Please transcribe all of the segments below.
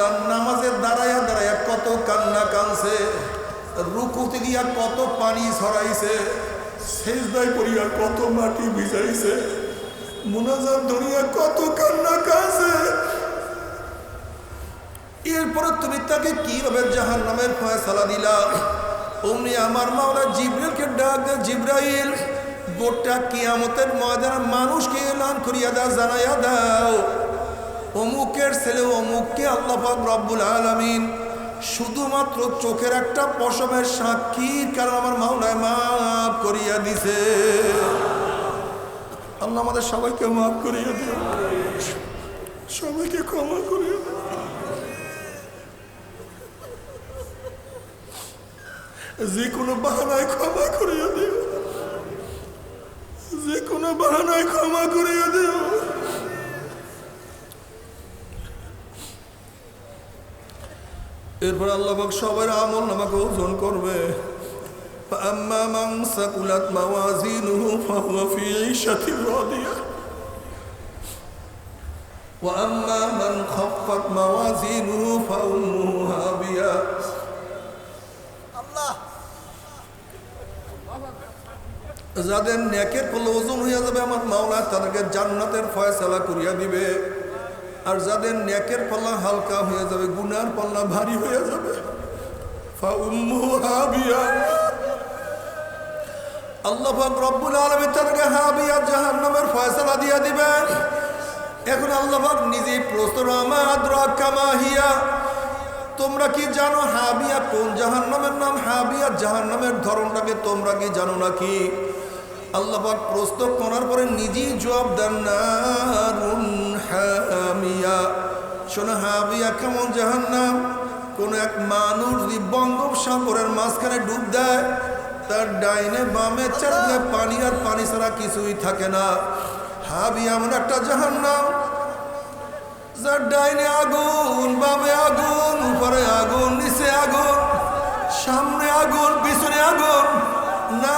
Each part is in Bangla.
তার নামাজের দাঁড়ায়া দাঁড়ায়া কত কান্না কানছে, রুকুতে গিয়া কত পানি ছড়াইছে শেষদায় পড়িয়া কত মাটি ভিজাইছে মুনাজার ধরিয়া কত কান্না কানছে। এরপরে তুমি তাকে কীভাবে জাহান নামের ফয়সালা দিলা? অমনি আমার মাওলা জিব্রাইলকে ডাক দে, জিব্রাইল, গোটা কিয়ামতের ময়দানে মানুষকে এলান করিয়া দাও, জানাইয়া দাও। অমুকের ছেলে অমুককে আল্লাহ পাক রব্বুল আলামিন শুধুমাত্র চোখের একটা পশমের সাক্ষীর কারণ আমার মাওলায় মাফ করিয়া দিছে। আল্লাহ আমাদের সবাইকে মাফ করিয়া দিও। সবাইকে ক্ষমা করিয়া যে কোনো বাহানায় ক্ষমা করিয়া দিও। যে কোনো বাহানায় ক্ষমা করিয়া দিও। এরপর আল্লাহ পাক সবার আমল নামাকে ওজন করবে فأما من ثقلت موازينه فهو في عيشة راضية وأما من خفت موازينه فأمه هاوية যাদের নেকের ফলে ওজন হইয়া যাবে আমার মাওলা তাদেরকে জান্নাতের ফয়সালা করিয়া দিবে আর যাদের ন্যাকের পাল্লা হালকা হয়ে যাবে, গুনার পাল্লা ভারী হয়ে যাবে। আল্লাহ জাহান্নামের ফয়সালা দিয়া দিবেন। এখন প্রশ্ন কামাহিয়া তোমরা কি জানো হাবিয়া কোন জাহান্নামের নাম? হাবিয়া জাহান্নামের ধরনটাকে তোমরা কি জানো নাকি? আল্লাহ পাক প্রশ্ন করার পরে নিজেই জবাব দেন, নারুন হামিয়া। শোনো হাবিয়া কেমন জাহান্নাম? কোন এক মানুষ যদি বঙ্গোপসাগরের মাঝখানে ডুব দেয়, তার ডাইনে বামে চারদিকে পানি আর পানি ছাড়া কিছুই থাকে না। হাবিয়া এমন একটা জাহান জাহান্নাম, যার ডাইনে আগুন, বামে আগুন, উপরে আগুন, নিচে আগুন, সামনে আগুন, পিছনে আগুন। হামিয়া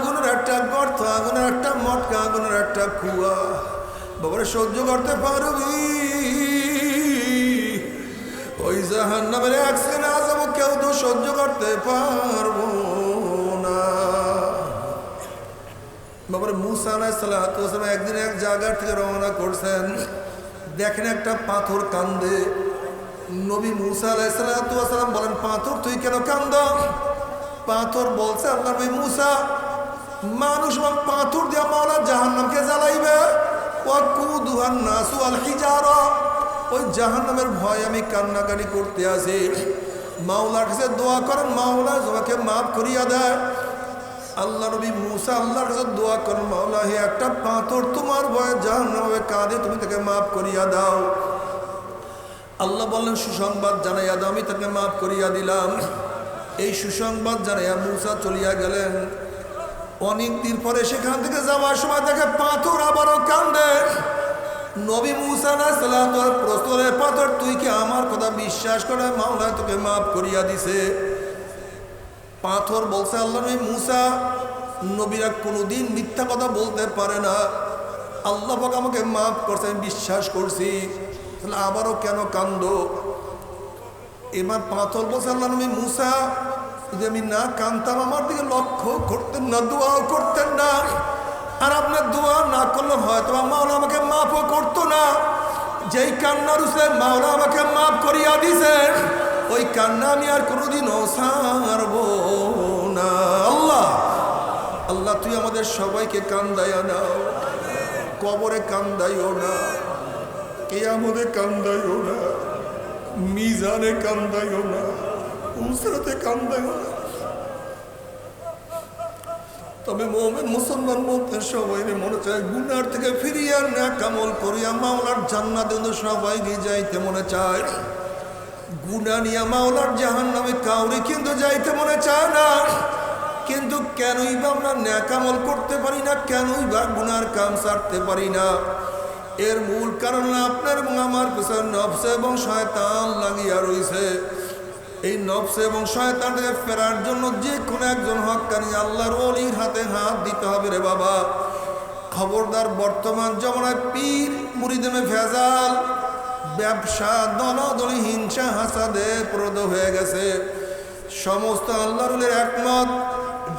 আগুনের একটা গর্ত, আগুনের একটা মটকা, আগুনের একটা কুয়া। বাবারে সহ্য করতে পারবি? ওই জাহান নামের এক সেকেন্ড আজাবো কেউ তো সহ্য করতে পারব না। বাবার মুসা আলাইসালাম একদিন এক জায়গার থেকে রওনা করছেন। দেখেন একটা পাথর কান্দে। নবী মুসা আলাইসালাম বলেন, পাথর, তুই কেন কান্দ? পাথর বলছে, আল্লাহ মুসা মানুষ এবং পাথর দিয়া মাওলা জাহান্নামকে জ্বালাইবে। ওই জাহান্নামের ভয় আমি কান্নাকাটি করতে আসি। মাওলার কাছে দোয়া করেন, মাওলা তোমাকে মাফ করিয়া দেয়। আল্লাহ নবী মুসা আল্লাহর কাছে দোয়া করেন, মাওলা, হে একটা পাথর তোমার ভয়ে জাহান্নামে কাঁদে, তুমি তাকে মাফ করিয়া দাও। আল্লাহ বললেন, সুসংবাদ জানাইয়া দাও, আমি তাকে মাফ করিয়া দিলাম। এই সুসংবাদ জানাইয়া মুসা চলিয়া গেলেন। অনেক দিন পরে সেখান থেকে যাওয়ার সময় দেখে পাথর আবারও কান্দে নবী মুসা না সালাতর প্রস্তরে পাথর তুই কি আমার কথা বিশ্বাস করে মাওলা তোকে মাফ করিয়া দিছে। পাথর বলছে, আল্লাহ নবী মুসা, নবীরা কোনোদিন মিথ্যা কথা বলতে পারে না। আল্লাহ পাক আমাকে মাফ করছে, আমি বিশ্বাস করছি। তাহলে আবারও কেন কান্দ? এবার পাথর বলছে, আল্লাহ নবী মুসা যদি আমি না কানতাম, আমার দিকে লক্ষ্য করতেন না, দোয়াও করতেন না। আর আপনার দোয়া না করলে হয়তো মাওলা আমাকে মাফও করতো না। যেই কান্নার উসে মাওলা আমাকে মাফ করিয়া দিছেন ওই কান্না আমি আর কোনোদিনও সারব না। আল্লাহ আল্লাহ, তুই আমাদের সবাইকে কান্দাইয়া নাও। কবরে কান্দাইও না কে কেয়ামতে কান্দাইও না, মিজানে কান্দাইও না। উসরাতে কান্দাইও তবে মোমেন মুসলমান বলতে সবাই মনে চায়, গুনার থেকে ফিরিয়া না কামল করিয়া মাওলার জান্নাতে সবাইকে যাইতে মনে চায় গুনা নিয়া মাওলার জাহান নামে কাউরি কিন্তু যাইতে মনে চায় না। কিন্তু কেনই বা আমরা ন্যাকামল করতে পারি না, কেনই বা গুনার কাম সারতে পারি না। এর মূল কারণ আপনার আমার পিছনে নবসে এবং শয়তান লাগিয়া রইছে। এই নবসে এবং শয়তান ফেরার জন্য যে কোনো একজন হকানি আল্লাহর অলির হাতে হাত দিতে হবে রে বাবা। খবরদার বর্তমান জমানায় পীর মুরিদেমে ভেজাল, ব্যবসা, দলদলি, হিংসা, হাসাদে প্রদ হয়ে গেছে। সমস্ত আল্লাহরুলের একমত,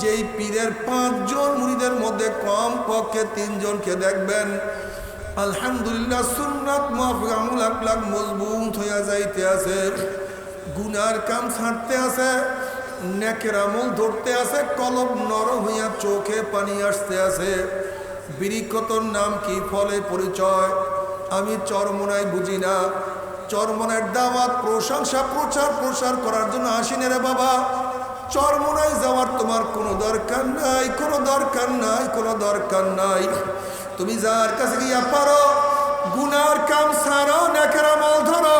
যেই পীরের পাঁচজন মুরিদের মধ্যে কম পক্ষে তিনজনকে দেখবেন। আলহামদুলিল্লাহ সুন্নাত আমল মজবুত হইয়া যাইতে আছে। গুনার কাম ছাড়তে আছে, নেকের আমল ধরতে আছে কলব নরম হইয়া চোখে পানি আসতে আছে। বিরিক্ষতর নাম কি? ফলে পরিচয়। আমি চরমনায় বুঝি না। চরমনের দাওয়াত, প্রশংসা, প্রচার, প্রসার করার জন্য আসিনে রে বাবা। চরমনায় যাওয়ার তোমার কোনো দরকার নাই, কোনো দরকার নাই, কোনো দরকার নাই। তুমি যার কাছে গিয়া পারো, গুনার কাম সারো নেকের আমল ধরো।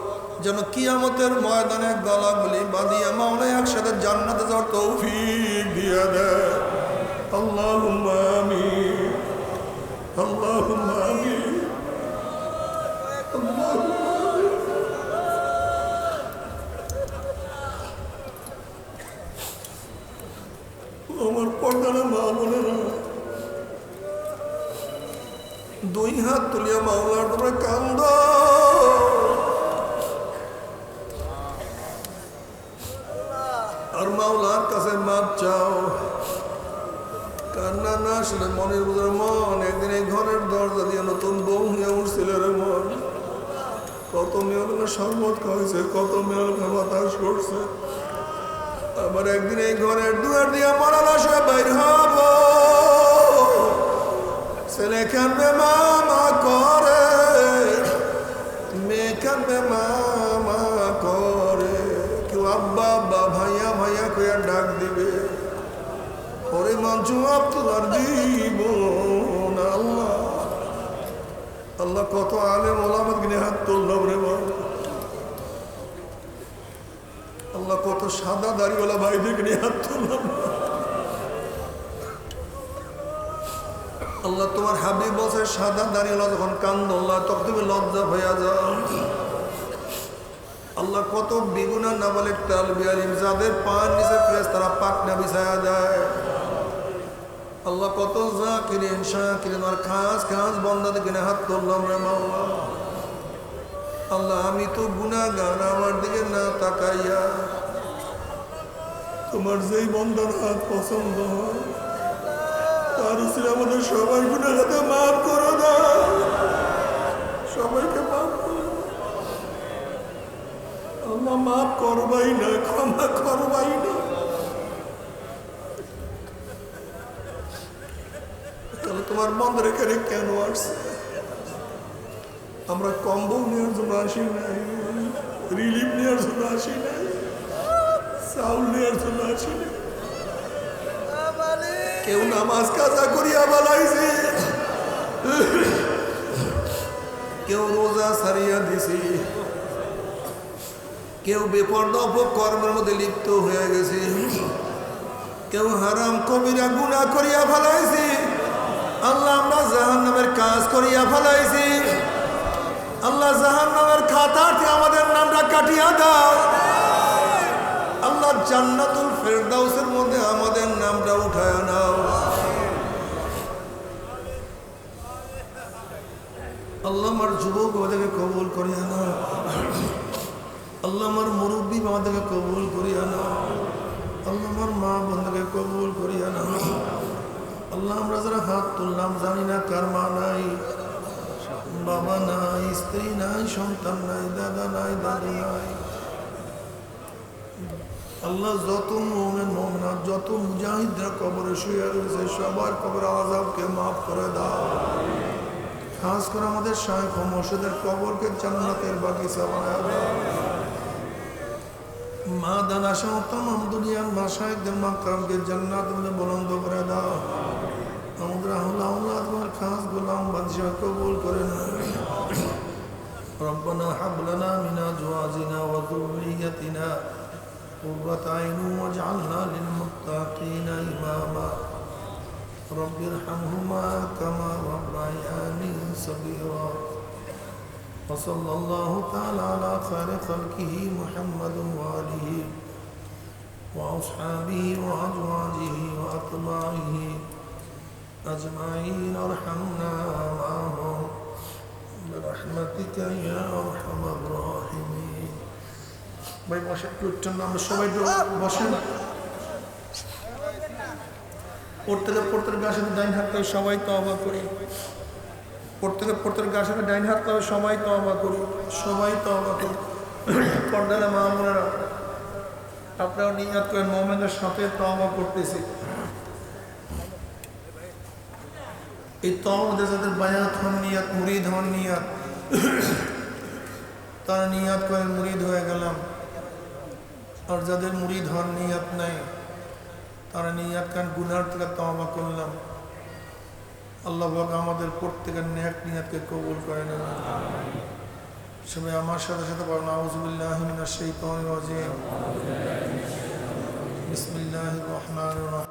যেন কিয়ামতের ময়দানে গলাগুলি বাঁধিয়া মাওলা একসাথে জান্নাতে যাওয়ার তৌফিক দিয়া দেয়। আল্লাহুম্মা আমিন। আল্লাহুম্মা আমিন। আমার পর্দানা মা বোনেরা, দুই হাত তুলিয়া মাওলার তোমরা কান্দ আসলে মনের ভিতরে মন একদিন এই ঘরের দরজা দিয়ে নতুন বউ হয়ে উঠছিল রে মন। কত মেয়ে লোকের শরবত খাইছে কত মেয়ে লোকের বাতাস করছে। আবার একদিন এই ঘরের দুয়ার দিয়ে মরা লাশে বাইর হব। ছেলে কানবে মামা করে। মেয়ে কানবে মামা করে। কেউ আব্বা আব্বা, ভাইয়া ভাইয়া কইয়া ডাক দিবে। মঞ্চু আপনার জীবন আল্লাহ। আল্লাহ কত আলেম ওলামত কিনে হাত তুললাম রে আল্লাহ কত সাদা দাড়িওয়ালা ভাইদের কিনে হাত তুললাম আল্লাহ তোমার হাবিব বসে সাদা দাঁড়িয়ে যখন কান্দ, আল্লাহ তখন তুমি লজ্জা হইয়া যাও। আল্লাহ কত বিগুনা নাবালেক তাল বিয়ালিম যাদের পান নিচে ফ্রেস তারা পাকনা বিছায়া যায় আল্লাহ কত শাহ কিনে আমার খাস খাস বন্দাতে কিনে হাত তুললাম রে মাওলা। আল্লাহ, আমি তো গুনাগান আমার দিকে না তাকাইয়া তোমার যেই বন্দার হাত পছন্দ হয়, তার উপরে আমাদের সবাই গুণাগাতে মাফ করো না সবাইকে মাফ করো আল্লাহ, মাফ করবাই না, ক্ষমা করবাই না তাহলে তোমার বন্ধের এখানে কেন আসছে? আমরা কম্বল নেওয়ার জন্য আসি নাই। রিলিফ নেওয়ার জন্য আসি নাই। চাউল নেওয়ার জন্য আসি নাই। কেউ নামাজ কাজা করিয়া বালাইছে কেউ রোজা সারিয়া দিছে। কেউ বেপর্দা কর্মের মধ্যে লিপ্ত হয়ে গেছে। কেউ হারাম কবিরা গুণা করিয়া ফেলাইছে। আল্লাহ আমরা জাহান নামের কাজ করিয়া ফেলাইছি। আল্লাহ জাহান নামের খাতাতে আমাদের নামটা কাটিয়া দাও। আল্লাহ জান্নাতুল ফেরদাউসের মধ্যে আমাদের নামটা উঠায় নাও। আল্লাহ আমার যুবক আমাদেরকে কবুল করিয়া নাও। আল্লাহ আমার মুরব্বী আমাদেরকে কবুল করিয়া নাও। আল্লাহ আমার মা বন্ধুকে কবুল করিয়া নাও। আল্লাহ যত মোমেন মোমনা যত মুজাহিদরা কবরে শুয়ে রয়েছে, সবার কবর আজাবকে মাফ করে দাও। খাস করে আমাদের শায়খ ও মর্শিদের কবরকে জান্নাতের বাগিচা বানায় দাও। মা দাদা সহ তাম দুনিয়ার মা জান্নাত বলন্দ করে দাও। আমাদের আহ্লা আল্লাহ তোমার খাস গোলাম বাদশাহ কবুল করে নাও ربنا هب لنا من أزواجنا وذريتنا قرة عين واجعلنا للمتقين إماما رب ارحمهما كما ربياني صغيرا وصلى الله تعالى على خير خلقه محمد وآله وأصحابه وأزواجه وأتباعه أجمعين ارحمنا معهم برحمتك يا أرحم الراحمين ভাই বসে একটু একটু আমরা সবাই একটু বসেন প্রত্যেকে প্রত্যেক গাছের সাথে ডাইন হাত করে সবাই তবা করি প্রত্যেকে প্রত্যেক গাছের সাথে ডাইন হাত করে সবাই তবা করি সবাই তবা করি পর্দারা মা বোনেরা আপনারা নিয়াত করেন মোহাম্মদের সাথে তবা করতেছি এই তওবাদের যাদের বায়াত হন নিয়াত, মুরিদ হন নিয়াত, তারা নিয়াত করে মুরিদ হয়ে গেলাম। আর যাদের মুরিদ হন নিয়াত নাই, তারা নিয়াত কান গুনার থেকে তওবা করলাম। আল্লাহ পাক আমাদের প্রত্যেকের নেক নিয়াতকে কবুল করে নেন। সবাই আমার সাথে সাথে বলেন আউযুবিল্লাহি মিনাশ শাইতানির রাজিম। বিসমিল্লাহির